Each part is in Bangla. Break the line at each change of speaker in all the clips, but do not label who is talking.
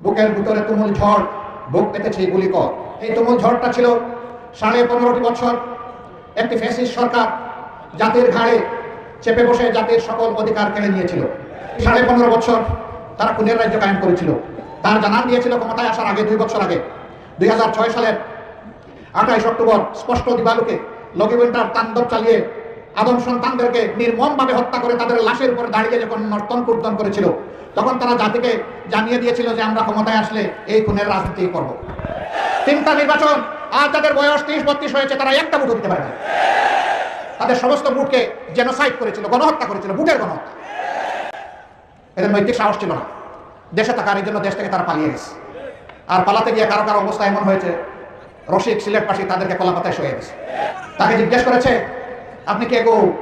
বুকের ভিতরে তুমুল ঝড়, বুক পেতেছে গুলি কর এই তুমুল ঝড়টা ছিল সাড়ে পনেরোটি বছর। একটি ফ্যাসিস্ট সরকার জাতির ঘাড়ে চেপে বসে জাতির সকল অধিকার কেড়ে নিয়েছিল। সাড়ে পনেরো বছর তারা খুনের রাজ্য কায়েম করেছিল। তার জানান দিয়েছিল ক্ষমতায় আসার আগে, দুই বছর আগে। দুই হাজার ছয় সালের আঠাইশ অক্টোবর স্পষ্ট দিবালুকে লগি তাণ্ডব চালিয়ে আদম সন্তানদেরকে নির্মমভাবে হত্যা করে তাদের লাশের উপর দাঁড়িয়ে যখন নর্তন কীর্তন করেছিল, তখন তারা জাতিকে জানিয়ে দিয়েছিল যে আমরা ক্ষমতায় আসলে এই খুনের রাজনীতি করব। তিনটা নির্বাচন, আর তাদের বয়স ত্রিশ বত্রিশ হয়েছে, তারা একটা ভোটও দিতে পারে না তাদের সমস্ত ভোটকে জেনোসাইড করেছিল, গণহত্যা করেছিল, ভোটের গণহত্যা। এদের নৈতিক সাহস ছিল না। দেশে থাকার এই জন্য দেশ থেকে তারা পালিয়ে গেছে। আর পালাতে গিয়ে কারও কারও অবস্থা এমন হয়েছে, রসিক সিলেট পাশে তাদেরকে কলাপাতায় শুয়ে গেছে। তাকে জিজ্ঞেস করেছে আপনি কে গো?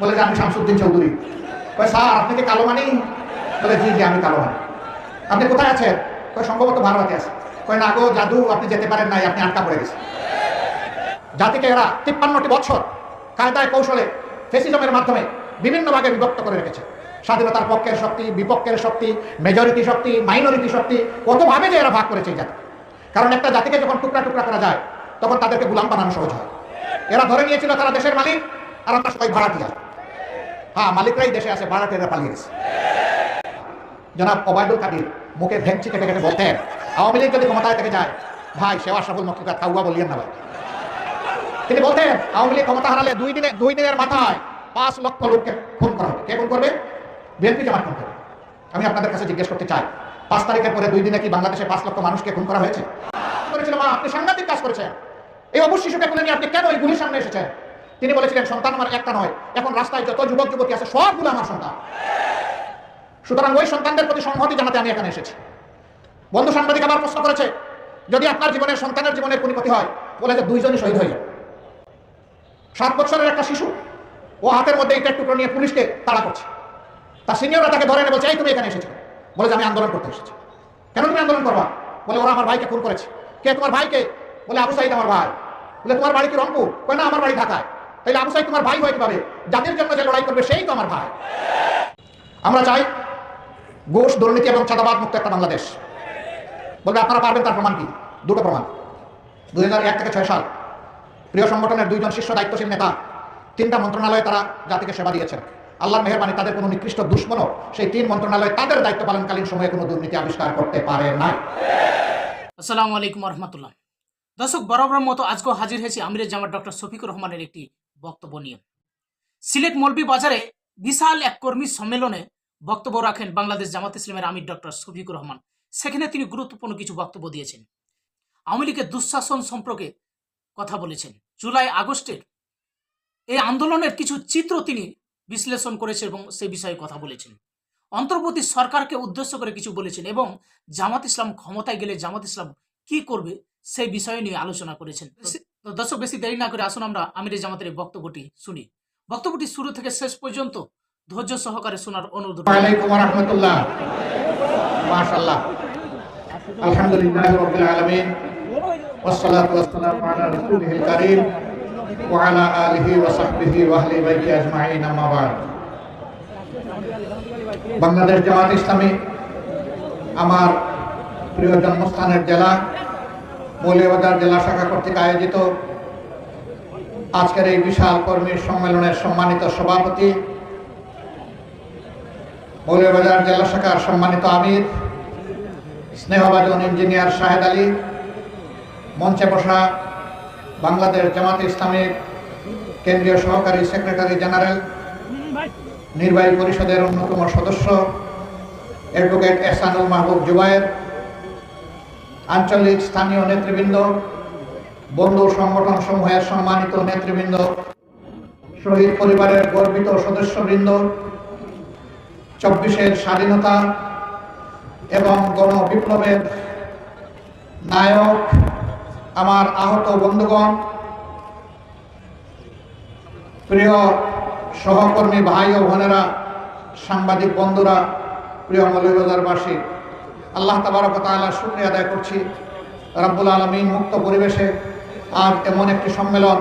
বলে যে আমি শামসুদ্দিন চৌধুরী। কয়, স্যার, আপনি কি কালো মানি? বলে, জি জি, আমি কালো মানি। আপনি কোথায় আছেন? কয় সম্ভবত ভারতে আছে। কয়, না গো, জাদু আপনি যেতে পারেন নাই, আপনি আটকা পড়ে গেছেন। জাতিকে এরা তিপ্পান্নটি বছর কায়দায় কৌশলে ফেসিজমের মাধ্যমে বিভিন্ন ভাগে বিভক্ত করে রেখেছে। স্বাধীনতার পক্ষের শক্তি, বিপক্ষের শক্তি মেজরিটি শক্তি মাইনরিটি শক্তি, কতভাবে যে এরা ভাগ করেছে এই জাতি। কারণ একটা জাতিকে যখন টুকরা টুকরা করা যায়, তখন তাদেরকে গুলাম বানানো সহজ হয়। এরা ধরে নিয়েছিল তারা দেশের মালিক, আর আমরা সবাই ভাড়াটিয়া হ্যাঁ মালিকরাই দেশে আছে ভাড়াটিয়ারা পালিয়ে গেছে। জনাব ওবায়দুল কাদির মুখে ভেঙচি কেটে কেটে বলতেন, আওয়ামী লীগ যদি ক্ষমতায় থেকে যায়, ভাই, সেবা সফল মক্কা খাওয়া বলিয়েন না ভাই। তিনি বলতেন, আওয়ামী লীগ ক্ষমতা হারালে দুই দিনে, দুই দিনের মাথায় পাঁচ লক্ষ লোককে খুন করা হবে। কে খুন করবে? বিএনপি জামাত খুন করবে? আমি আপনাদের কাছে জিজ্ঞেস করতে চাই, পাঁচ তারিখের পরে দুই দিনে কি বাংলাদেশে পাঁচ লক্ষ মানুষকে খুন করা হয়েছে? করেছিল মা, আপনি সাংঘাতিক কাজ করেছেন। এই অবশ্য শিশুকে তুলে নিয়ে আপনি কেন এই গুলির সামনে এসেছেন তিনি বলেছিলেন, সন্তান আমার একটা নয়, এখন রাস্তায় যত যুবক যুবতী আছে, সবগুলো আমার সন্তান। সুতরাং ওই সন্তানদের প্রতি সংহতি জানাতে আমি এখানে এসেছি। বন্ধু সাংবাদিক আবার প্রশ্ন করেছে, যদি আপনার জীবনের সন্তানের জীবনের পরিণতি হয়, বলে যে দুইজনই শহীদ হয়ে যাবে সাত বছরের একটা শিশু, ও হাতের মধ্যে ইটের টুকরো নিয়ে পুলিশকে তাড়া করছে। তার সিনিয়ররা তাকে ধরে বলছে, এই তুমি এখানে এসেছ। বলে যে, আমি আন্দোলন করতে এসেছি। কেন তুমি আন্দোলন করবা? বলে, ওরা আমার ভাইকে খুন করেছে। কে? তোমার ভাইকে? বলে, আবু সাইদ আমার ভাই। বলে, তোমার বাড়ি কি রংপুর? না, আমার বাড়ি ঢাকায়। তাহলে আবু সাইদ তোমার ভাই হয়ে কীভাবে জাতির জন্য যে লড়াই করবে, সেই তো আমার ভাই। আমরা চাই ঘুষ, দুর্নীতি এবং চাঁদাবাদ মুক্ত একটা বাংলাদেশ। বলবে, আপনারা পারবেন, তার প্রমাণ কি? দুটো প্রমাণ। দুই এক থেকে ছয় সাল, প্রিয় সংগঠনের দুইজন শীর্ষ দায়িত্বশীল নেতা, তিনটা মন্ত্রণালয়ে তারা জাতিকে সেবা দিয়েছেন। আল্লাহর মেহরবানি, তাদের কোনো নিকৃষ্ট দুশ্মনও সেই তিন মন্ত্রণালয় তাদের দায়িত্ব পালনকালীন সময়ে কোনো দুর্নীতি আবিষ্কার করতে পারে না
আসসালামু আলাইকুম রহমতুল্লাহ। দর্শক বরাবর মতো আজকেও হাজির হয়েছি আমিরের জামাত ডক্টর শফিকুর রহমানের একটি বক্তব্য নিয়ে। সিলেট মলবি বাজারে বিশাল এক কর্মী সম্মেলনে বক্তব্য রাখেন বাংলাদেশ জামাত ইসলামের আমির ডক্টর শফিকুর রহমান। সেখানে তিনি গুরুত্বপূর্ণ কিছু বক্তব্য দিয়েছেন। আওয়ামী লীগের দুঃশাসন সম্পর্কে কথা বলেছেন। জুলাই আগস্টের এই আন্দোলনের কিছু চিত্র তিনি বিশ্লেষণ করেছেন এবং সে বিষয়ে কথা বলেছেন। অন্তর্বর্তী সরকারকে উদ্দেশ্য করে কিছু বলেছেন এবং জামাত ইসলাম ক্ষমতায় গেলে জামাত ইসলাম কি করবে সেই বিষয় নিয়ে আলোচনা করেছেন তো দর্শক বেশি দেরি না করে আসুন আমরা আমিরের জামাতের এই বক্তব্যটি শুনি বক্তব্যটি শুরু থেকে শেষ পর্যন্ত ধৈর্য সহকারে শোনার অনুরোধ রইল।
ওয়ালাইকুম রহমতুল্লাহ মাশাআল্লাহ আলহামদুলিল্লাহ রাব্বিল আলামিন والصلاة والسلام على رسوله الكريم وعلى آله وصحبه وأهل بيته أجمعين أما بعد বাংলাদেশ জামাত ইসলামী আমার প্রিয় জন্মস্থানের জেলা মৌলিয়াবাজার জেলা শাখা কর্তৃক আয়োজিত আজকের এই বিশাল কর্মী সম্মেলনের সম্মানিত সভাপতি মৌলবাজার জেলা শাখার সম্মানিত আমির স্নেহবাজন ইঞ্জিনিয়ার শাহেদ আলী, মঞ্চে বসা বাংলাদেশ জামাত ইসলামের কেন্দ্রীয় সহকারী সেক্রেটারি জেনারেল, নির্বাহী পরিষদের অন্যতম সদস্য, অ্যাডভোকেট এহসানুল মাহবুব জুবায়ের আঞ্চলিক স্থানীয় নেতৃবৃন্দ, বন্ধু সংগঠন সমূহের সম্মানিত নেতৃবৃন্দ, শহীদ পরিবারের গর্বিত সদস্যবৃন্দ, চব্বিশের স্বাধীনতা এবং গণ বিপ্লবের নায়ক, আমার আহত বন্ধুগণ, প্রিয় সহকর্মী ভাই ও বোনেরা, সাংবাদিক বন্ধুরা, প্রিয় মৌলবাজারবাসী আল্লাহ তাবারক তাআলা শুক্রিয়া আদায় করছি রাব্বুল আলমিন মুক্ত পরিবেশে আর এমন একটি সম্মেলন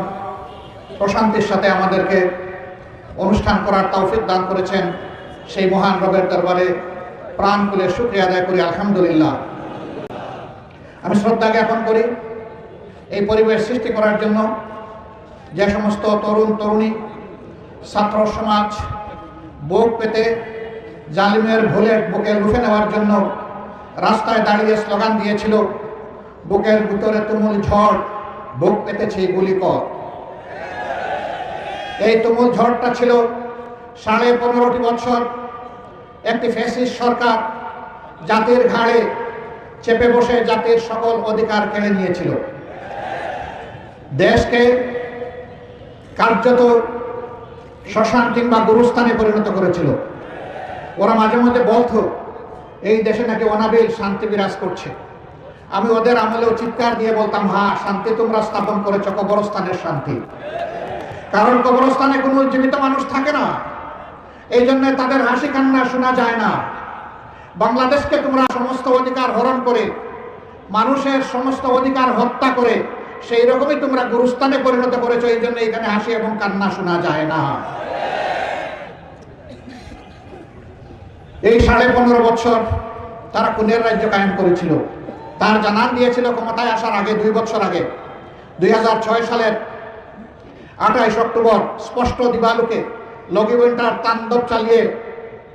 প্রশান্তির সাথে আমাদেরকে অনুষ্ঠান করার তৌফিক দান করেছেন সেই মহান রবের দরবারে প্রাণ খুলে শুক্রিয়া আদায় করি, আলহামদুলিল্লাহ। আমি শ্রদ্ধা জ্ঞাপন করি এই পরিবেশ সৃষ্টি করার জন্য যে সমস্ত তরুণ, তরুণী, ছাত্র সমাজ, বুক পেতে জালিমের ভুলে বুকে লুফে নেওয়ার জন্য রাস্তায় দাঁড়িয়ে স্লোগান দিয়েছিল, বুকের ভিতরে তুমুল ঝড়, বুক পেতেছে গুলি কর। এই তুমুল ঝড়টা ছিল সাড়ে পনেরোটি বছর একটি ফ্যাসিস্ট সরকার জাতির ঘাড়ে চেপে বসে জাতির সকল অধিকার কেড়ে নিয়েছিল। দেশকে কার্যত শ্মশান কিংবা গুরুস্থানে পরিণত করেছিল। ওরা মাঝে মধ্যে বলতো এই দেশে নাকি অনাবিল শান্তি বিরাজ করছে। আমি ওদের আমলেও চিৎকার দিয়ে বলতাম হা শান্তি তোমরা স্থাপন করেছ, কবরস্থানের শান্তি। কারণ কবরস্থানে কোনো জীবিত মানুষ থাকে না। এই জন্য তাদের হাসি কান্না শোনা যায় না। বাংলাদেশকে তোমরা সমস্ত অধিকার হরণ করে, মানুষের সমস্ত অধিকার হত্যা করে সেই রকমই তোমরা গুরুস্থানে পরিণত করেছ, এই জন্য এখানে হাসি এবং কান্না শোনা যায় না। এই সাড়ে পনেরো বছর তারা কুনের রাজ্য কায়েম করেছিল। তার জানান দিয়েছিল ক্ষমতায় আসার আগে, দুই বছর আগে। দুই হাজার ছয় সালের আঠাইশ অক্টোবর স্পষ্ট দিবালুকে লগি উইন্টার তাণ্ডব চালিয়ে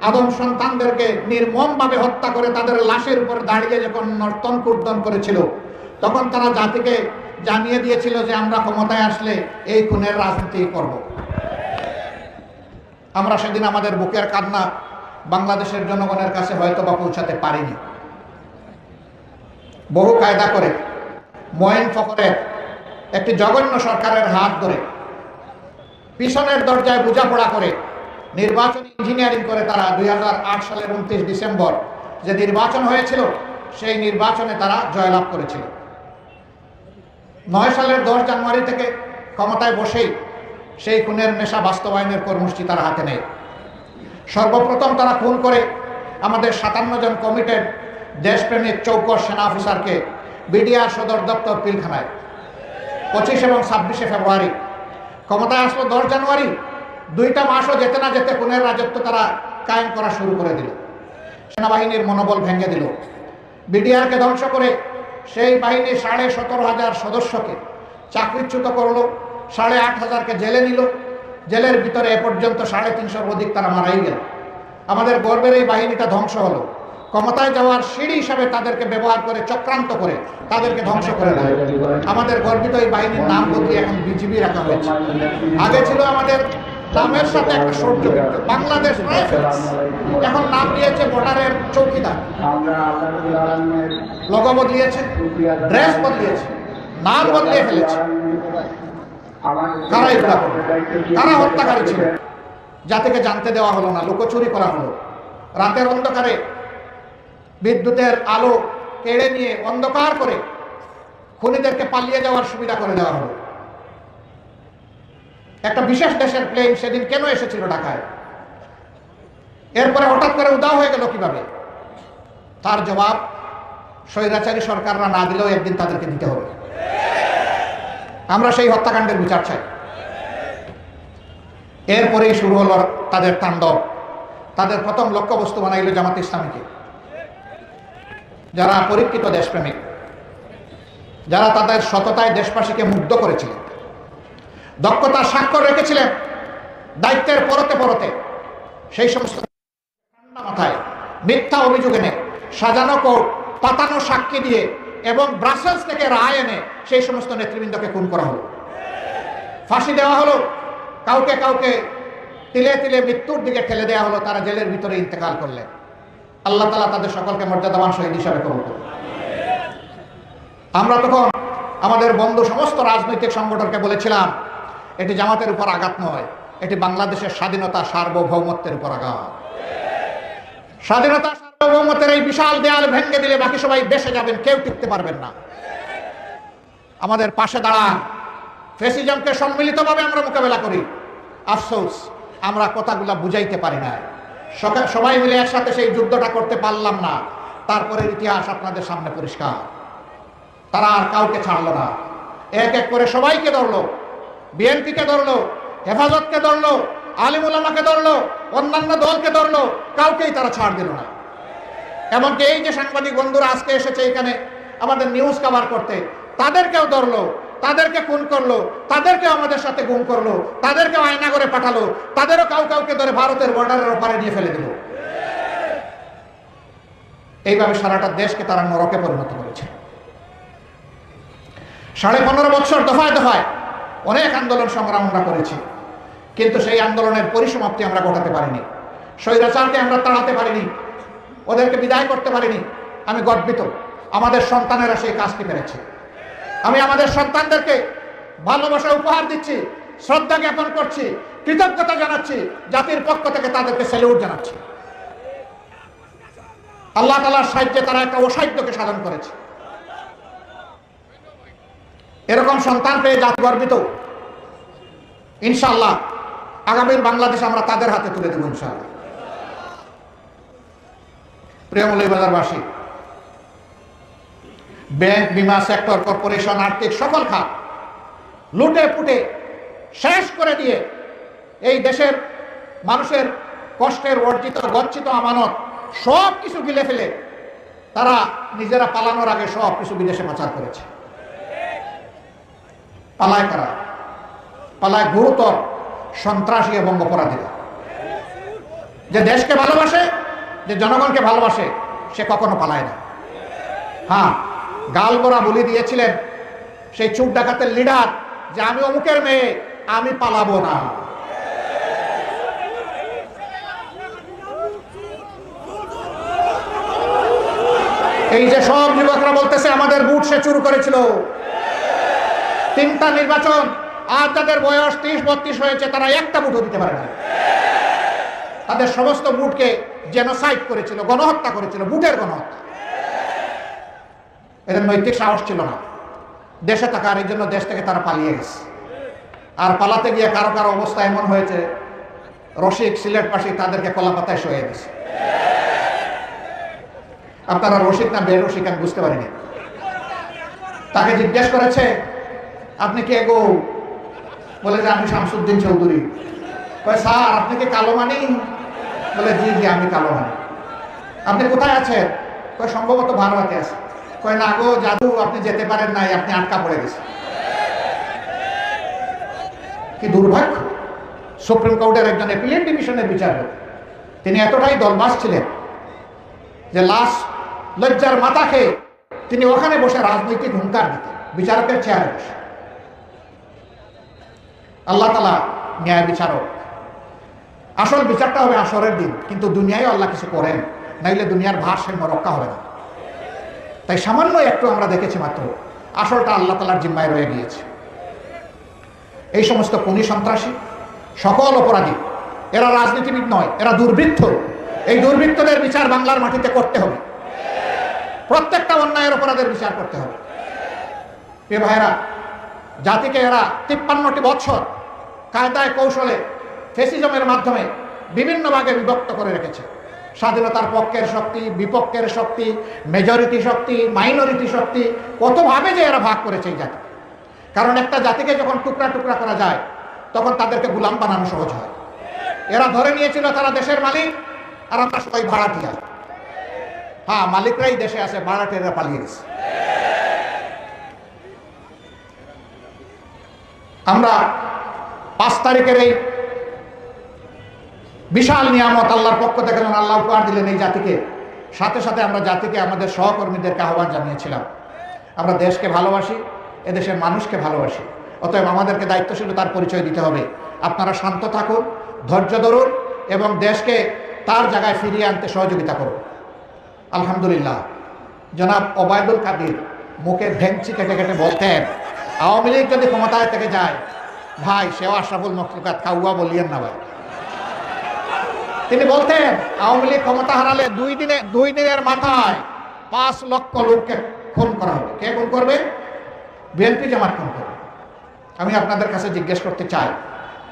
আদম সন্তানদেরকে নির্মমভাবে হত্যা করে তাদের লাশের উপর দাঁড়িয়ে যখন নর্তন কুর্দন করেছিল, তখন তারা জাতিকে জানিয়ে দিয়েছিল যে আমরা ক্ষমতায় আসলে এই খুনের রাজনীতি করব। আমরা সেদিন আমাদের বুকের কান্না বাংলাদেশের জনগণের কাছে হয়তো বা পৌঁছাতে পারিনি। বহু কায়দা করে ময়েন ফখরের একটি জঘন্য সরকারের হাত ধরে পিছনের দরজায় বোঝাপড়া করে নির্বাচন ইঞ্জিনিয়ারিং করে তারা দুই হাজার আট সালের উনত্রিশ ডিসেম্বর যে নির্বাচন হয়েছিল, সেই নির্বাচনে তারা জয়লাভ করেছিল। নয় সালের দশ জানুয়ারি থেকে ক্ষমতায় বসেই সেই খুনের নেশা বাস্তবায়নের কর্মসূচি তারা হাতে নেয় সর্বপ্রথম তারা খুন করে আমাদের সাতান্ন জন কমিটেড দেশপ্রেমিক চৌকস সেনা অফিসারকে বিডিআর সদর দপ্তর পিলখানায়। পঁচিশ এবং ছাব্বিশে ফেব্রুয়ারি। ক্ষমতায় আসলো দশ জানুয়ারি। দুইটা মাসও যেতে না যেতে পুনের রাজত্ব তারা কায়েম করা শুরু করে দিল। সেনাবাহিনীর মনোবল ভেঙে দিল। বিডিআরকে ধ্বংস করে সেই বাহিনীর সাড়ে সতেরো হাজার সদস্যকে চাকরিচ্যুত করল, সাড়ে আট হাজারকে জেলে নিল জেলের ভিতরে এ পর্যন্ত সাড়ে তিনশোর অধিক তারা মারাই গেল। আমাদের গর্বের এই বাহিনীটা ধ্বংস হলো। ক্ষমতায় যাওয়ার সিঁড়ি হিসাবে তাদেরকে ব্যবহার করে চক্রান্ত করে তাদেরকে ধ্বংস করে দেয়। আমাদের গর্বিত এই বাহিনীর নাম বদলে এখন বিজিবি রাখা হয়েছে। আগে ছিল আমাদের নামের সাথে একটা সৌর্য বাংলাদেশ রাইফেলস এখন নাম দিয়েছে বর্ডারের চৌকিদার। লোগো বদলিয়েছে ড্রেস বদলিয়েছে নাম বদলিয়ে ফেলেছে। কারা এগুলা? কারা। হত্যাকারী ছিল জাতিকে জানতে দেওয়া হলো না, লোকচুরি করা হলো। রাতের অন্ধকারে বিদ্যুতের আলো কেড়ে নিয়ে অন্ধকার করে খুনিদেরকে পালিয়ে যাওয়ার সুবিধা করে দেওয়া হলো। একটা বিশেষ দেশের প্লেন সেদিন কেন এসেছিল ঢাকায়? এরপরে হঠাৎ করে উদাও হয়ে গেল কীভাবে? তার জবাব স্বৈরাচারী সরকাররা না দিলেও একদিন তাদেরকে দিতে হবে। আমরা সেই হত্যাকাণ্ডের বিচার চাই। এরপরেই শুরু হলো তাদের তাণ্ডব। তাদের প্রথম লক্ষ্যবস্তু বানাইল জামাত ইসলামীকে। যারা পরীক্ষিত দেশপ্রেমিক, যারা তাদের সততায় দেশবাসীকে মুগ্ধ করেছিলেন, দক্ষতার স্বাক্ষর রেখেছিলেন, দায়িত্বের পরতে পরতে সেই সমস্ত মাথায় মিথ্যা অভিযোগ এনে সাজানো কোর্ট পাতানো সাক্ষী দিয়ে এবং ব্রাসেলস থেকে রায় এনে সেই সমস্ত নেতৃবৃন্দকে খুন করা হলো। ফাঁসি দেওয়া হলো। কাউকে কাউকে তিলে তিলে মৃত্যুর দিকে ঠেলে দেওয়া হলো, তারা জেলের ভিতরে ইন্তেকাল করলেন আল্লাহ তালা তাদের সকলকে মর্যাদাবান শহীদ হিসাবে কবুল করুন। আমরা তখন আমাদের বন্ধু সমস্ত রাজনৈতিক সংগঠনকে বলেছিলাম, এটি জামাতের উপর আঘাত নয়, এটি বাংলাদেশের স্বাধীনতা সার্বভৌমত্বের উপর আঘাত। স্বাধীনতা সার্বভৌমত্বের এই বিশাল দেয়াল ভেঙে দিলে বাকি সবাই বেসে যাবেন, কেউ টিকতে পারবেন না। আমাদের পাশে দাঁড়ান। ফেসিজমকে সম্মিলিতভাবে আমরা মোকাবেলা করি। আফসোস, আমরা কথাগুলা বুঝাইতে পারি না। সবাই মিলে একসাথে সেই যুদ্ধটা করতে পারলাম না। তারপরে ইতিহাস আপনাদের সামনে পরিষ্কার। তারা আর কাউকে ছাড়লো না। এক এক করে সবাইকে ধরলো। বিএনপিকে ধরলো, হেফাজতকে ধরলো, আলিমুলামাকে ধরলো, অন্যান্য দলকে ধরলো, কাউকেই তারা ছাড় দিল না। এমনকি এই যে সাংবাদিক বন্ধুরা আজকে এসেছে এখানে আমাদের নিউজ কভার করতে, তাদেরকেও ধরলো, তাদেরকে খুন করল, তাদেরকেও আমাদের সাথে গুম করল, তাদেরকেও আয়না করে পাঠালো, তাদেরও কাউ কাউকে ধরে ভারতের বর্ডারের ওপারে নিয়ে ফেলে দিল। এইভাবে সারাটা দেশকে তারা নরকে পরিণত করেছে। সাড়ে পনেরো বছর দফায় দফায় অনেক আন্দোলন সংগ্রাম আমরা করেছি, কিন্তু সেই আন্দোলনের পরিসমাপ্তি আমরা ঘটাতে পারিনি। স্বৈরাচারকে আমরা তাড়াতে পারিনি। ওদেরকে বিদায় করতে পারিনি। আমি গর্বিত। আমাদের সন্তানেরা সেই কাজটি পেরেছে। আমি আমাদের সন্তানদেরকে ভালোবাসা উপহার দিচ্ছি, শ্রদ্ধা জ্ঞাপন করছি, কৃতজ্ঞতা জানাচ্ছি, জাতির পক্ষ থেকে তাদেরকে স্যালিউট জানাচ্ছি। আল্লাহ তালার সাহায্যে তারা একটা অসাহিত্যকে সাধন করেছে। এরকম সন্তান পেয়ে জাতি গর্বিত। ইনশাল্লাহ আগামীর বাংলাদেশ আমরা তাদের হাতে তুলে দেবো ইনশাল্লাহ প্রিয় মৌলবাজারবাসী ব্যাংক, বিমা সেক্টর, কর্পোরেশন, আর্থিক সকল খাত লুটে পুটে শেষ করে দিয়ে এই দেশের মানুষের কষ্টের অর্জিত গচ্ছিত আমানত সব কিছু গিলে ফেলে তারা নিজেরা পালানোর আগে সব কিছু বিদেশে পাচার করেছে। পালায় কারা? পালায় গুরুতর সন্ত্রাসী এবং অপরাধীরা। যে দেশকে ভালোবাসে যে জনগণকে ভালোবাসে, সে কখনো পালায় না। হ্যাঁ গাল গালগোড়া বলি দিয়েছিলেন সেই চুপ ডাকাতের লিডার যে আমি অমুকের মেয়ে, আমি পালাবো না। এই যে সব যুবকরা বলতেছে, আমাদের বুট সে চুরি করেছিল। তিনটা নির্বাচন, আর যাদের বয়স ত্রিশ বত্রিশ হয়েছে, তারা একটা বুটও দিতে পারে না। তাদের সমস্ত বুটকে জেনোসাইড করেছিল, গণহত্যা করেছিল, বুটের গণহত্যা। এদের নৈতিক সাহস ছিল না। দেশে থাকার এই জন্য দেশ থেকে তারা পালিয়ে গেছে। আর পালাতে গিয়ে কারও কারও অবস্থা এমন হয়েছে, রসিক সিলেট পাশি তাদেরকে কলা পাতায় সয়ে গেছে। আপনারা রসিক না বেরসিক আমি বুঝতে পারিনি। তাকে জিজ্ঞেস করেছে, আপনি কে গো? বলে যে, আমি শামসুদ্দিন চৌধুরী। স্যার, আপনি কি কালো মানি বলে, জি জি, আমি কালো মানি আপনি কোথায় আছেন? কয় সম্ভবত ভারতে আছে। কয় না গো, জাদু, আপনি যেতে পারেন নাই, আপনি আটকা পড়ে গেছেন। কি দুর্ভাগ্য? সুপ্রিম কোর্টের একজন এপিলেট ডিভিশনের বিচারক, তিনি এতটাই দলবাস ছিলেন যে লাশ লজ্জার মাথা খেয়ে তিনি ওখানে বসে রাজনৈতিক হুঙ্কার দিতেন, বিচারকের চেয়ারে বসে। আল্লাহ তালা ন্যায় বিচারক আসল বিচারটা হবে আসরের দিন। কিন্তু দুনিয়ায় আল্লাহ কিছু করেন, নাইলে দুনিয়ার ভারসাম্য রক্ষা হবে না। তাই সামান্য একটু আমরা দেখেছি মাত্র, আসলটা আল্লাহ তালার জিম্মায় রয়ে গিয়েছে। এই সমস্ত খুনি সন্ত্রাসী, সকল অপরাধী, এরা রাজনীতিবিদ নয়, এরা দুর্বৃত্ত। এই দুর্বৃত্তদের বিচার বাংলার মাটিতে করতে হবে। প্রত্যেকটা অন্যায়ের অপরাধের বিচার করতে হবে। এ ভাইরা জাতিকে এরা তিপ্পান্নটি বছর কায়দায় কৌশলে ফেসিজমের মাধ্যমে বিভিন্ন ভাগে বিভক্ত করে রেখেছে। স্বাধীনতার পক্ষের শক্তি, বিপক্ষের শক্তি মেজরিটি শক্তি মাইনরিটি শক্তি, কতভাবে যে এরা ভাগ করেছে এই জাতি। কারণ একটা জাতিকে যখন টুকরা টুকরা করা যায়, তখন তাদেরকে গুলাম বানানো সহজ হয়। এরা ধরে নিয়েছিল তারা দেশের মালিক, আর আমরা সবাই ভাড়াটিয়া। হ্যাঁ মালিকরাই দেশে আছে, ভাড়াটিয়ারা পালিয়ে গেছে। আমরা পাঁচ তারিখের এই বিশাল নিয়ামত আল্লাহর পক্ষ থেকে যেমন আল্লাহ উপহার দিলেন এই জাতিকে। সাথে সাথে আমরা জাতিকে, আমাদের সহকর্মীদেরকে আহ্বান জানিয়েছিলাম। আমরা দেশকে ভালোবাসি, এদেশের মানুষকে ভালোবাসি। অতএব আমাদেরকে দায়িত্বশীলতার পরিচয় দিতে হবে। আপনারা শান্ত থাকুন, ধৈর্য ধরুন এবং দেশকে তার জায়গায় ফিরিয়ে আনতে সহযোগিতা করুন। আলহামদুলিল্লাহ। জনাব ওবায়দুল কাদির মুখে ভেংচি কেটে কেটে বলতেন, আওয়ামী লীগ যদি ক্ষমতায় থেকে যায়, ভাই, সেও আশরাফুল মখলুকাত কাউয়া বলিয়েন না ভাই। তিনি বলতেন, আওয়ামী লীগ ক্ষমতা হারালে দুই দিনে, দুই দিনের মাথায় পাঁচ লক্ষ লোককে খুন করা হবে। কে খুন করবে? বিএনপি জামাত খুন করবে। আমি আপনাদের কাছে জিজ্ঞেস করতে চাই,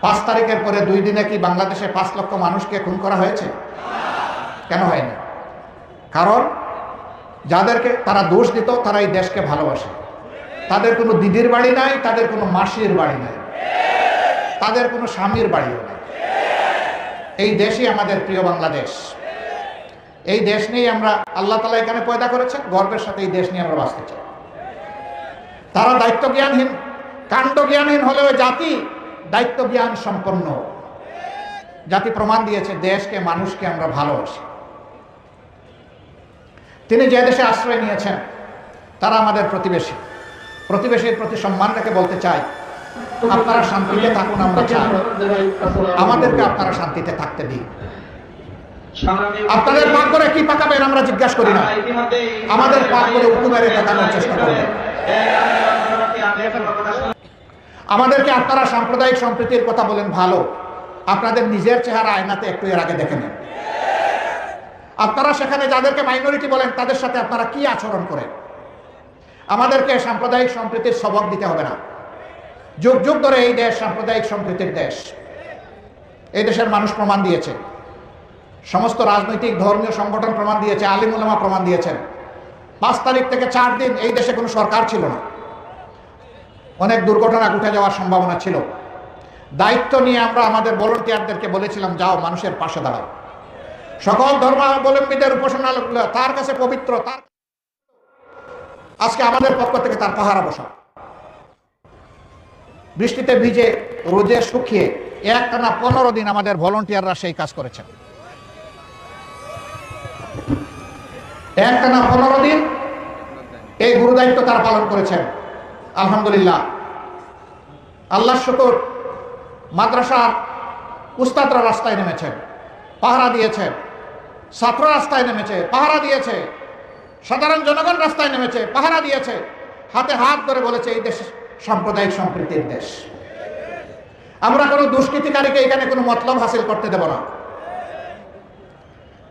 পাঁচ তারিখের পরে দুই দিনে কি বাংলাদেশে পাঁচ লক্ষ মানুষকে খুন করা হয়েছে? কেন হয়নি? কারণ যাদেরকে, তারা দোষ দিত, তারা এই দেশকে ভালোবাসে। তাদের কোনো দিদির বাড়ি নাই, তাদের কোনো মাসির বাড়ি নাই। তাদের কোনো স্বামীর বাড়িও নাই। এই দেশই আমাদের প্রিয় বাংলাদেশ। এই দেশ নিয়ে আমরা আল্লাহ তালা এখানে পয়দা করেছেন, গর্বের সাথে এই দেশ নিয়ে আমরা বাঁচতে চাই। তারা দায়িত্ব জ্ঞানহীন কাণ্ড জ্ঞানহীন হলেও জাতি দায়িত্ব জ্ঞান সম্পন্ন। জাতি প্রমাণ দিয়েছে, দেশকে, মানুষকে আমরা ভালোবাসি। তিনি যে দেশে আশ্রয় নিয়েছেন, তারা আমাদের প্রতিবেশী। প্রতিবেশীর প্রতি সম্মান রেখে বলতে চাই আপনারা শান্তিতে থাকুন, আমরা চাই। আমাদেরকে আপনারা শান্তিতে থাকতে দিন। আপনাদের পাক করে কি পাকাবেন আমরা জিজ্ঞাসা করি না। আমাদের পাক করে উঁকু মেরে কাটানোর চেষ্টা করবেন। আমাদেরকে আপনারা সাম্প্রদায়িক সম্প্রীতির কথা বলেন, ভালো। আপনাদের নিজের চেহারা আয়নাতে একটু এর আগে দেখে নেন। আপনারা সেখানে যাদেরকে মাইনরিটি বলেন, তাদের সাথে আপনারা কি আচরণ করেন? আমাদেরকে সাম্প্রদায়িক সম্প্রীতির সবক দিতে হবে না। যুগ যুগ ধরে এই দেশ সাম্প্রদায়িক সম্প্রীতির দেশ। এই দেশের মানুষ প্রমাণ দিয়েছে। সমস্ত রাজনৈতিক, ধর্মীয় সংগঠন প্রমাণ দিয়েছে, আলিম উলামা প্রমাণ দিয়েছেন। পাঁচ তারিখ থেকে চার দিন এই দেশে কোনো সরকার ছিল না। অনেক দুর্ঘটনা ঘটে যাওয়ার সম্ভাবনা ছিল। দায়িত্ব নিয়ে আমরা আমাদের ভলেন্টিয়ারদেরকে বলেছিলাম, যাও, মানুষের পাশে দাঁড়াও। সকল ধর্মাবলম্বীদের উপাসনা তার কাছে পবিত্র, তার আজকে আমাদের পক্ষ থেকে তার পাহারা বসা বৃষ্টিতে ভিজে রোদে শুকিয়ে একটানা পনেরো দিন আমাদের ভলেন্টিয়াররা সেই কাজ করেছেন। একটানা পনেরো দিন এই গুরুদায়িত্ব তারা পালন করেছেন। আলহামদুলিল্লাহ। আল্লাহ শুকর, মাদ্রাসার উস্তাদরা রাস্তায় নেমেছেন পাহারা দিয়েছেন ছাত্র রাস্তায় নেমেছে, পাহারা দিয়েছে, সাধারণ জনগণ রাস্তায় নেমেছে, পাহারা দিয়েছে, হাতে হাত ধরে বলেছে, এই দেশ সাম্প্রদায়িক সম্প্রীতির দেশ। আমরা কোনো দুষ্কৃতিকারীকে এখানে কোনো মতলব হাসিল করতে দেব না।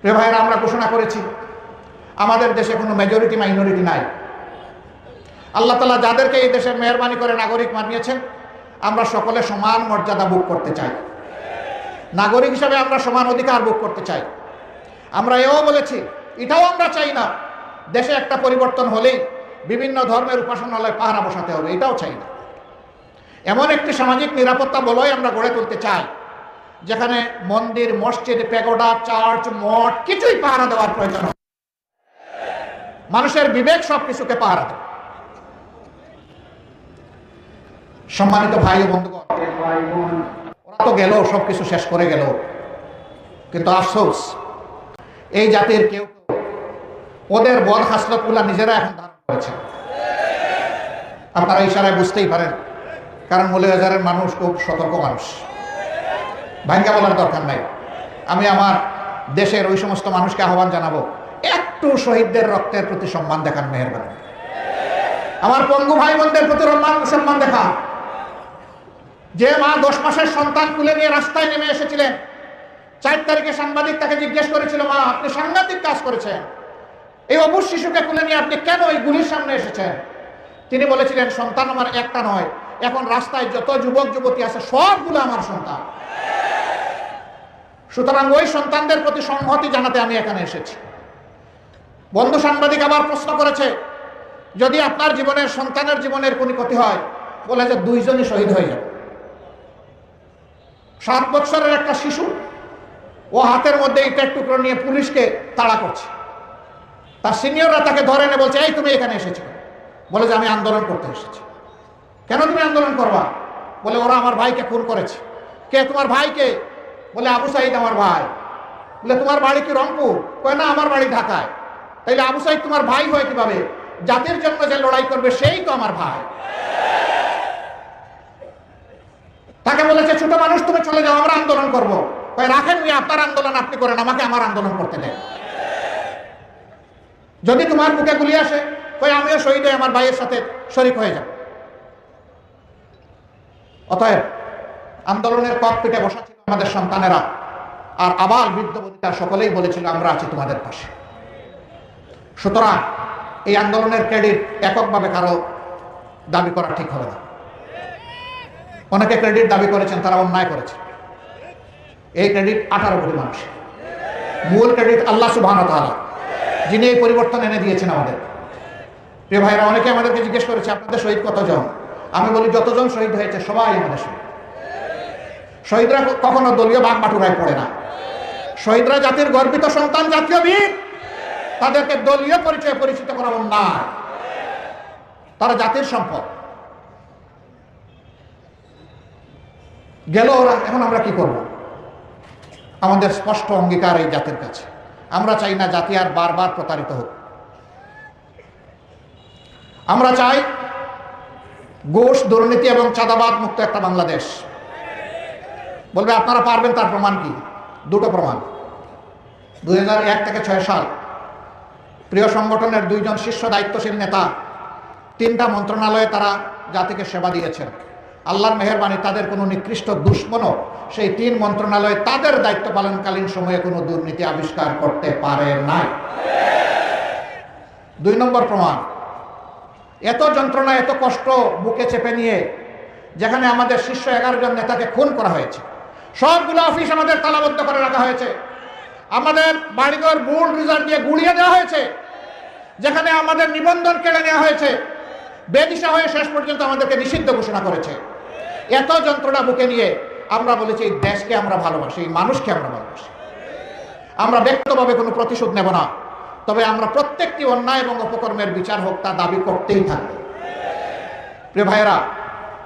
প্রিয় ভাইয়েরা, আমরা ঘোষণা করেছি, আমাদের দেশে কোনো মেজরিটি মাইনরিটি নাই। আল্লাহ তালা যাদেরকে এই দেশের মেহরবানি করে নাগরিক মানিয়েছেন আমরা সকলে সমান মর্যাদা বুক করতে চাই। নাগরিক হিসাবে আমরা সমান অধিকার বুক করতে চাই। আমরা এও বলেছি, এটাও আমরা চাই না, দেশে একটা পরিবর্তন হলেই বিভিন্ন ধর্মের উপাসনালয় পাহারা বসাতে হবে, এটাও চাই না। এমন একটি সামাজিক নিরাপত্তা বলয় আমরা গড়ে তুলতে চাই, যেখানে মন্দির, মসজিদ পেগোডা চার্চ, মঠ, কিছুই পাহারা দেওয়ার প্রয়োজন মানুষের বিবেক সব কিছুকে পাহারা দেয়। সম্মানিত ভাই বন্ধুগণ, ওরা তো গেল, সবকিছু শেষ করে গেল। কিন্তু আফসোস, এই জাতির কেউ ওদের বদ হাসলতগুলা নিজেরা এখন ধারণ করেছে। আপনারা ইশারায় বুঝতেই পারেন, কারণ মৌলিবাজারের মানুষ খুব সতর্ক মানুষ। ভাঙ্গা বলার দরকার নাই। আমি আমার দেশের ওই সমস্ত মানুষকে আহ্বান জানাব, একটু শহীদদের রক্তের প্রতি সম্মান দেখান মেহরবানি। আমার পঙ্গু ভাই বোনদের প্রতি সম্মান- দেখান। যে মা দশ মাসের সন্তান তুলে নিয়ে রাস্তায় নেমে এসেছিলেন, চার তারিখে সাংবাদিক তাকে জিজ্ঞেস করেছিল, মা, আপনি সাংঘাতিক কাজ করেছেন। এই অবুজ শিশুকে তুলে নিয়ে আপনি কেন এই গুলির সামনে এসেছেন? তিনি বলেছিলেন, সন্তান আমার একটা নয়, এখন রাস্তায় যত যুবক, যুবতী আছে, সবগুলো আমার সন্তান। সুতরাং ওই সন্তানদের প্রতি সংহতি জানাতে আমি এখানে এসেছি। বন্ধু সাংবাদিক আবার প্রশ্ন করেছে, যদি আপনার জীবনের, সন্তানের জীবনের কোনো ক্ষতি হয়, বলে যে দুইজনই শহীদ হয়ে যাবে। সাত বছরের একটা শিশু, ও হাতের মধ্যে ইটের টুকরো নিয়ে পুলিশকে তাড়া করছে। তার সিনিয়ররা তাকে ধরে এনে বলছে, এই তুমি এখানে এসেছ। বলে যে, আমি আন্দোলন করতে এসেছি। কেন তুমি আন্দোলন করবা? বলে, ওরা আমার ভাইকে খুন করেছে। কে? তোমার ভাইকে? বলে, আবু সাইদ আমার ভাই। বলে, তোমার বাড়ি কি রংপুর? কয়, না, আমার বাড়ি ঢাকায়। তাইলে আবু সাইদ তোমার ভাই হয় কীভাবে? জাতির জন্য যে লড়াই করবে, সেই তো আমার ভাই। তাকে বলেছে, ছোট মানুষ, তুমি চলে যাও, আমরা আন্দোলন করব। রাখেন আপনার আন্দোলন আপনি করেন, আমাকে আমার আন্দোলন করতে দেন। যদি তোমার বুকে গুলি আসে কই আমিও শহীদ হয়ে আমার ভাইয়ের সাথে শরিক হয়ে যাব অতএব আন্দোলনের ককপিটে বসা ছিল আমাদের সন্তানেরা, আর আবার বৃদ্ধ সকলেই বলেছিল, আমরা আছি তোমাদের পাশে। সুতরাং এই আন্দোলনের ক্রেডিট এককভাবে কারও দাবি করা ঠিক হবে না। অনেকে ক্রেডিট দাবি করেছেন, তারা অন্যায় করেছে। এই ক্রেডিট আঠারো কোটি মানুষ মূল ক্রেডিট আল্লাহ সুবাহ যিনি এই পরিবর্তন এনে দিয়েছেন আমাদের। প্রিয় ভাইরা অনেকে আমাদেরকে জিজ্ঞেস করেছে, আপনাদের শহীদ কতজন? আমি বলি, যতজন শহীদ হয়েছে, সবাই আমাদের শহীদ। শহীদরা কখনো দলীয় বাঘ বাটুরায় পড়ে না। শহীদরা জাতির গর্বিত সন্তান, জাতীয় বীর। তাদেরকে দলীয় পরিচয়ে পরিচিত করাবো না তারা জাতির সম্পদ। গেল ওরা, এখন আমরা কি করব? আমাদের স্পষ্ট অঙ্গীকার এই জাতির কাছে। আমরা চাই না জাতি আর বারবার প্রতারিত হোক। আমরা চাই ঘোষ দুর্নীতি এবং চাঁদাবাদ মুক্ত একটা বাংলাদেশ। বলবে, আপনারা পারবেন, তার প্রমাণ কি? দুটো প্রমাণ। এক থেকে ছয় সাল প্রিয় সংগঠনের দুইজন শীর্ষ দায়িত্বশীল নেতা তিনটা মন্ত্রণালয়ে তারা জাতিকে সেবা দিয়েছেন। আল্লাহর মেহরবানি তাদের কোনো নিকৃষ্ট দুশ্মনও সেই তিন মন্ত্রণালয়ে তাদের দায়িত্ব পালনকালীন সময়ে কোনো দুর্নীতি আবিষ্কার করতে পারে নাই। দুই নম্বর প্রমাণ, এত যন্ত্রণা, এত কষ্ট বুকে চেপে নিয়ে যেখানে আমাদের শীর্ষ এগারো জন নেতাকে খুন করা হয়েছে, সবগুলো অফিস আমাদের তালাবদ্ধ করে রাখা হয়েছে, আমাদের বাড়িঘর বুল রিজার্ভ দিয়ে গুড়িয়ে দেওয়া হয়েছে, যেখানে আমাদের নিবন্ধন কেড়ে নেওয়া হয়েছে, বেদিশা হয়ে শেষ পর্যন্ত আমাদেরকে নিষিদ্ধ ঘোষণা করেছে। এত যন্ত্রণা বুকে নিয়ে আমরা বলেছি, এই দেশকে আমরা ভালোবাসি, এই মানুষকে আমরা ভালোবাসি। আমরা ব্যক্তিগতভাবে কোনো প্রতিশোধ নেব না। তবে আমরা প্রত্যেকটি অন্যায় এবং অপকর্মের বিচার হোক, তা দাবি করতেই থাকবে। প্রিয় ভাইয়েরা,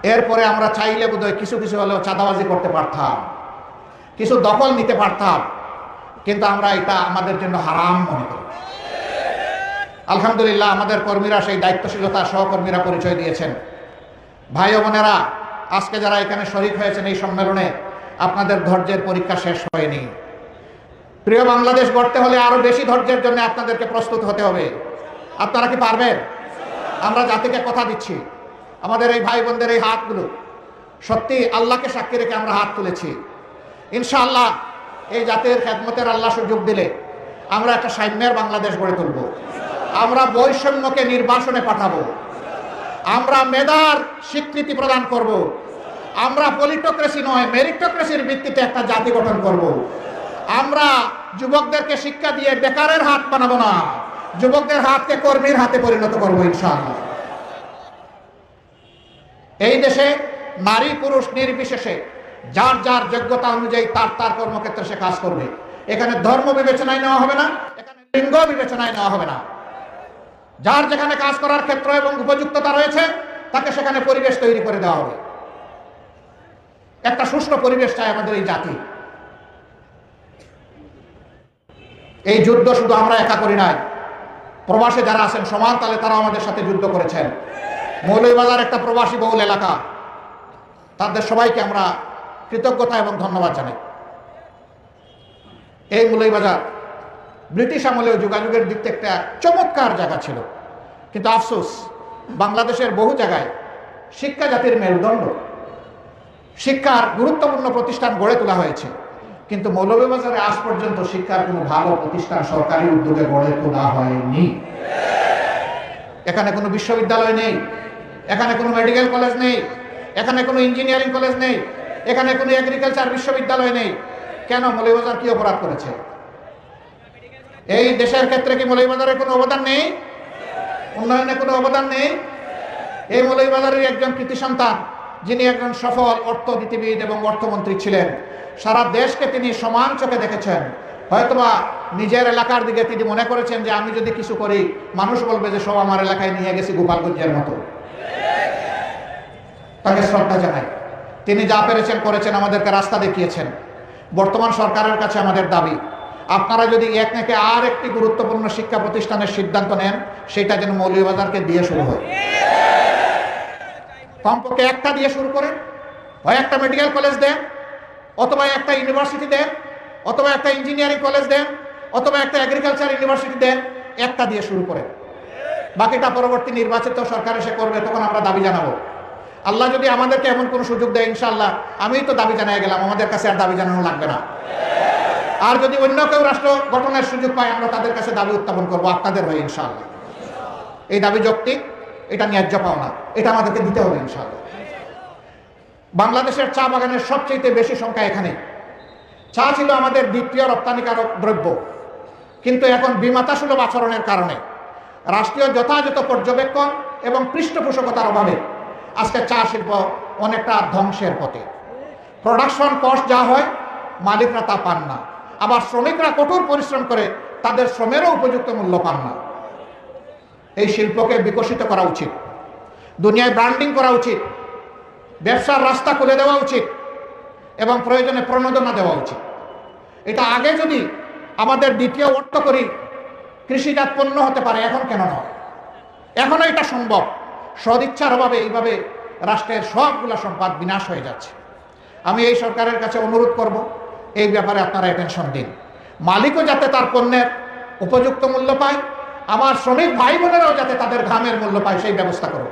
এরপরে আমরা চাইলে বোধহয় কিছু কিছু হলেও চাঁদাবাজি করতে পারতাম, কিছু দখল নিতে পারতাম, কিন্তু আমরা এটা আমাদের জন্য হারাম মনে করি। আলহামদুলিল্লাহ, আমাদের কর্মীরা সেই দায়িত্বশীলতা সহকর্মীরা পরিচয় দিয়েছেন। ভাই বোনেরা আজকে যারা এখানে শরিক হয়েছেন এই সম্মেলনে, আপনাদের ধৈর্যের পরীক্ষা শেষ হয়নি। প্রিয় বাংলাদেশ, গড়তে হলে আরও বেশি ধৈর্যের জন্য আপনাদেরকে প্রস্তুত হতে হবে। আপনারা কি পারবেন? আমরা জাতিকে কথা দিচ্ছি। আমাদের এই ভাই বোনদের এই হাতগুলো, সত্যি আল্লাহকে সাক্ষী রেখে আমরা হাত তুলেছি। ইনশাআল্লাহ, এই জাতির খেদমতের আল্লাহ সুযোগ দিলে আমরা একটা সাম্যের বাংলাদেশ গড়ে তুলব। আমরা বৈষম্যকে নির্বাসনে পাঠাবো। আমরা মেধার স্বীকৃতি প্রদান করব। আমরা পলিটোক্রেসি নয়, মেরিটোক্রেসির ভিত্তিতে একটা জাতি গঠন করব। আমরা যুবকদেরকে শিক্ষা দিয়ে বেকারের হাত বানাবো না। যুবকদের হাতকে কর্মীর হাতে পরিণত করব ইনশাআল্লাহ। এই দেশে নারী পুরুষ নির্বিশেষে যার যার যোগ্যতা অনুযায়ী তার তার কর্মক্ষেত্রে সে কাজ করবে। এখানে ধর্ম বিবেচনায় নেওয়া হবে না, এখানে লিঙ্গ বিবেচনায় নেওয়া হবে না। যার যেখানে কাজ করার ক্ষেত্র এবং উপযুক্ততা রয়েছে, তাকে সেখানে পরিবেশ তৈরি করে দেওয়া হবে। একটা সুষ্ঠু পরিবেশ চাই আমাদের এই জাতি। এই যুদ্ধ শুধু আমরা একা করি নাই। প্রবাসে যারা আছেন সমান তালে তারা আমাদের সাথে যুদ্ধ করেছেন। মৌলভীবাজার একটা প্রবাসী বহুল এলাকা। তাদের সবাইকে আমরা কৃতজ্ঞতা এবং ধন্যবাদ জানাই। এই মৌলভীবাজার ব্রিটিশ আমলেও যোগাযোগের দিক থেকে একটা চমৎকার জায়গা ছিল। কিন্তু আফসোস, বাংলাদেশের বহু জায়গায় শিক্ষা জাতির মেরুদণ্ড। শিক্ষার গুরুত্বপূর্ণ প্রতিষ্ঠান গড়ে তোলা হয়েছে। কিন্তু মৌলভীবাজারে আজ পর্যন্ত শিক্ষার কোনো ভালো প্রতিষ্ঠান সরকারি উদ্যোগে গড়ে তোলা হয়নি। এখানে কোনো বিশ্ববিদ্যালয় নেই, এখানে কোনো মেডিকেল কলেজ নেই, এখানে কোনো ইঞ্জিনিয়ারিং কলেজ নেই, এখানে কোনো এগ্রিকালচার বিশ্ববিদ্যালয় নেই। কেন মৌলভীবাজার কি অপরাধ করেছে? এই দেশের ক্ষেত্রে কি মৌলভীবাজারের কোনো অবদান নেই? উন্নয়নে কোনো অবদান নেই? এই মৌলভীবাজারের একজন কৃতি সন্তান যিনি একজন সফল অর্থনীতিবিদ এবং অর্থমন্ত্রী ছিলেন। সারা দেশকে তিনি সমান চোখে দেখেছেন। হয়তোবা নিজের এলাকার দিকে তিনি মনে করেছেন যে আমি যদি কিছু করি, মানুষ বলবে যে সব আমার এলাকায় নিয়ে গেছি গোপালগঞ্জের মতো। তাকে শ্রদ্ধা জানাই। তিনি যা পেরেছেন করেছেন আমাদেরকে রাস্তা দেখিয়েছেন। বর্তমান সরকারের কাছে আমাদের দাবি, আপনারা যদি এক নাকি আর একটি গুরুত্বপূর্ণ শিক্ষা প্রতিষ্ঠানের সিদ্ধান্ত নেন, সেটা যেন মৌলভীবাজারকে দিয়ে শুরু হয়। কমপক্ষে একটা দিয়ে শুরু করেন, হয় একটা মেডিকেল কলেজ দেন, অথবা একটা ইউনিভার্সিটি দেন, অথবা একটা ইঞ্জিনিয়ারিং কলেজ দেন, অথবা একটা এগ্রিকালচার ইউনিভার্সিটি দেন, একটা দিয়ে শুরু করেন। বাকিটা পরবর্তী নির্বাচিত সরকার এসে করবে, তখন আমরা দাবি জানাব। আল্লাহ যদি আমাদেরকে এমন কোনো সুযোগ দেয় ইনশাল্লাহ আমিই তো দাবি জানাই গেলাম, আমাদের কাছে আর দাবি জানানো লাগবে না। আর যদি অন্য কেউ রাষ্ট্র গঠনের সুযোগ পায়, আমরা তাদের কাছে দাবি উত্থাপন করব, আপনাদের হয়ে ইনশাল্লাহ এই দাবি যৌক্তিক। এটা ন্যায্য পাওনা। এটা আমাদেরকে দিতে হবে ইনশাআল্লাহ। বাংলাদেশের চা বাগানের সবচেয়ে বেশি সংখ্যা এখানে। চা ছিল আমাদের দ্বিতীয় রপ্তানিকারক দ্রব্য। কিন্তু এখন বিমাতাসুলভ আচরণের কারণে রাষ্ট্রীয় যথাযথ পর্যবেক্ষণ এবং পৃষ্ঠপোষকতার অভাবে আজকে চা শিল্প অনেকটা ধ্বংসের পথে। প্রোডাকশন কস্ট যা হয়, মালিকরা তা পান না। আবার শ্রমিকরা কঠোর পরিশ্রম করে তাদের শ্রমেরও উপযুক্ত মূল্য পান না। এই শিল্পকে বিকশিত করা উচিত। দুনিয়ায় ব্র্যান্ডিং করা উচিত। ব্যবসার রাস্তা খুলে দেওয়া উচিত। এবং প্রয়োজনে প্রণোদনা দেওয়া উচিত। এটা আগে যদি আমাদের দ্বিতীয় অর্থ করি কৃষিজাত পণ্য হতে পারে, এখন কেন নয়? এখনও এটা সম্ভব। সদিচ্ছার অভাবে এইভাবে রাষ্ট্রের সবগুলা সম্পদ বিনাশ হয়ে যাচ্ছে। আমি এই সরকারের কাছে অনুরোধ করব, এই ব্যাপারে আপনারা অ্যাটেনশন দিন। মালিকও যাতে তার পণ্যের উপযুক্ত মূল্য পায় আমার শ্রমিক ভাই বোনেরাও যাতে তাদের ঘামের মূল্য পায়, সেই ব্যবস্থা করো।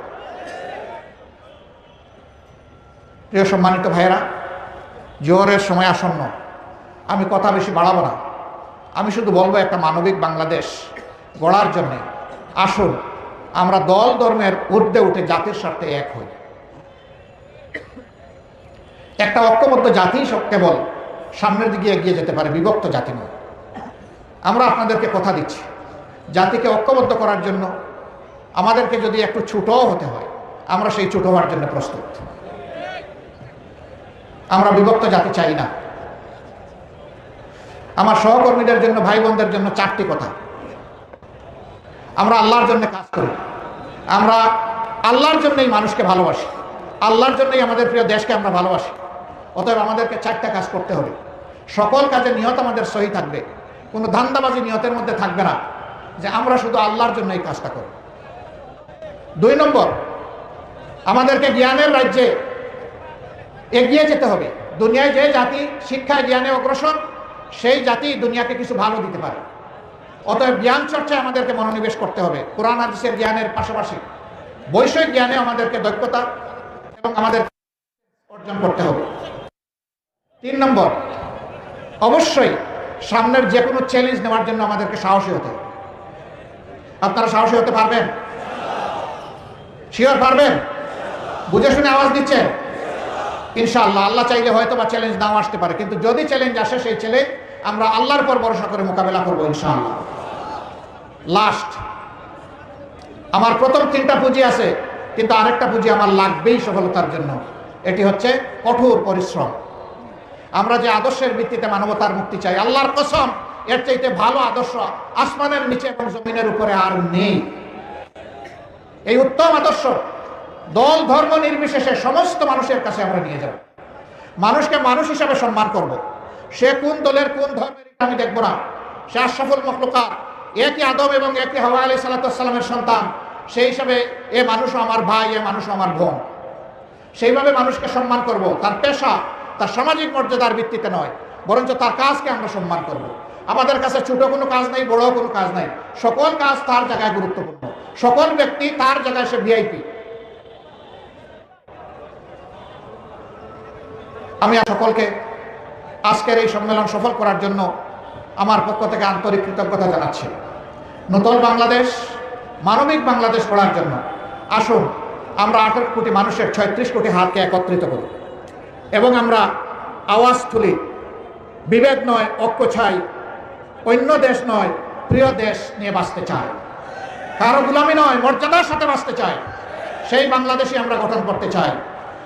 প্রিয় সম্মানিত ভাইয়েরা জোহরের সময় আসন্ন। আমি কথা বেশি বাড়াবো না। আমি শুধু বলব একটা মানবিক বাংলাদেশ গড়ার জন্যে। আসুন, আমরা দল ধর্মের ঊর্ধ্বে উঠে জাতির স্বার্থে এক হই। একটা ঐক্যবদ্ধ জাতি কেবল সামনের দিকে এগিয়ে যেতে পারে, বিভক্ত জাতি নয়। আমরা আপনাদেরকে কথা দিচ্ছি। জাতিকে ঐক্যবদ্ধ করার জন্য আমাদেরকে যদি একটু ছোটও হতে হয়, আমরা সেই ছোট হওয়ার জন্য প্রস্তুত। আমরা বিভক্ত জাতি চাই না। আমার সহকর্মীদের জন্য ভাই বোনদের জন্য চারটি কথা। আমরা আল্লাহর জন্য কাজ করি। আমরা আল্লাহর জন্যই মানুষকে ভালোবাসি। আল্লাহর জন্যই আমাদের প্রিয় দেশকে আমরা ভালোবাসি। অতএব আমাদেরকে চারটা কাজ করতে হবে। সকল কাজে নিয়ত আমাদের সহি থাকবে। কোনো ধান্দাবাজি নিয়তের মধ্যে থাকবে না। যে আমরা শুধু আল্লাহর জন্য এই কাজটা করি। দুই নম্বর, আমাদেরকে জ্ঞানের রাজ্যে এগিয়ে যেতে হবে। দুনিয়ায় যে জাতি শিক্ষায় জ্ঞানে অগ্রসর, সেই জাতি দুনিয়াকে কিছু ভালো দিতে পারে। অতএব জ্ঞান চর্চায় আমাদেরকে মনোনিবেশ করতে হবে। কোরআন, হাদিসের জ্ঞানের পাশাপাশি বৈষয়িক জ্ঞানে আমাদেরকে দক্ষতা এবং আমাদের অর্জন করতে হবে। তিন নম্বর, অবশ্যই সামনের যে কোনো চ্যালেঞ্জ নেওয়ার জন্য আমাদেরকে সাহসী হতে হবে। আপনারা সাহসী হতে পারবেন? শিওর পারবেন? বুঝে শুনে আওয়াজ দিচ্ছেন ইনশাআল্লাহ, আল্লাহ চাইলে হয়তো বা চ্যালেঞ্জ নাও আসতে পারে, কিন্তু যদি চ্যালেঞ্জ আসে, সেই চ্যালেঞ্জ আমরা আল্লাহর পর ভরসা করে মোকাবেলা করব ইনশাআল্লাহ। লাস্ট আমার প্রথম তিনটা পুঁজি আছে, কিন্তু আরেকটা পুঁজি আমার লাগবেই সফলতার জন্য। এটি হচ্ছে কঠোর পরিশ্রম। আমরা যে আদর্শের ভিত্তিতে মানবতার মুক্তি চাই, আল্লাহর কসম এর চাইতে ভালো আদর্শ আসমানের নিচে এবং জমিনের উপরে আর নেই এই উত্তম আদর্শ দল, ধর্ম নির্বিশেষে সমস্ত মানুষের কাছে আমরা নিয়ে যাব মানুষকে মানুষ হিসাবে সম্মান করব। সে কোন দলের, কোন ধর্মের আমি দেখব না সে আশরাফুল মখলুকা একই আদম এবং একই হাওয়া আলী সাল্লাতামের সন্তান সেই হিসাবে এ মানুষও আমার ভাই, এ মানুষ আমার বোন সেইভাবে মানুষকে সম্মান করব। তার পেশা, তার সামাজিক মর্যাদার ভিত্তিতে নয়, বরঞ্চ তার কাজকে আমরা সম্মান করব। আমাদের কাছে ছোট কোনো কাজ নাই, বড় কোনো কাজ নাই। সকল কাজ তার জায়গায় গুরুত্বপূর্ণ। সকল ব্যক্তি তার জায়গায় সে ভিআইপি আমি সকলকে আজকের এই সম্মেলন সফল করার জন্য আমার পক্ষ থেকে আন্তরিক কৃতজ্ঞতা জানাচ্ছি। নতুন বাংলাদেশ, মানবিক বাংলাদেশ করার জন্য আসুন, আমরা আঠারো কোটি মানুষের ছয়ত্রিশ কোটি হাতকে একত্রিত করি। এবং আমরা আওয়াজ তুলি, বিভেদ নয়, ঐক্য চাই অন্য দেশ নয়, প্রিয় দেশ নিয়ে বাঁচতে চাই কারও গুলামি নয়, মর্যাদার সাথে বাঁচতে চাই সেই বাংলাদেশই আমরা গঠন করতে চাই।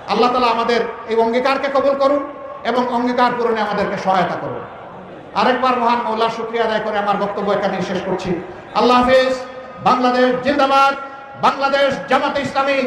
আল্লাহ তালা আমাদের এই অঙ্গীকারকে কবুল করুন এবং অঙ্গীকার পূরণে আমাদেরকে সহায়তা করুন। আরেকবার মহান মৌলার শুক্রিয়া আদায় করে আমার বক্তব্য এখানে শেষ করছি। আল্লাহ হাফিজ, বাংলাদেশ জিন্দাবাদ, বাংলাদেশ জামাতে ইসলামী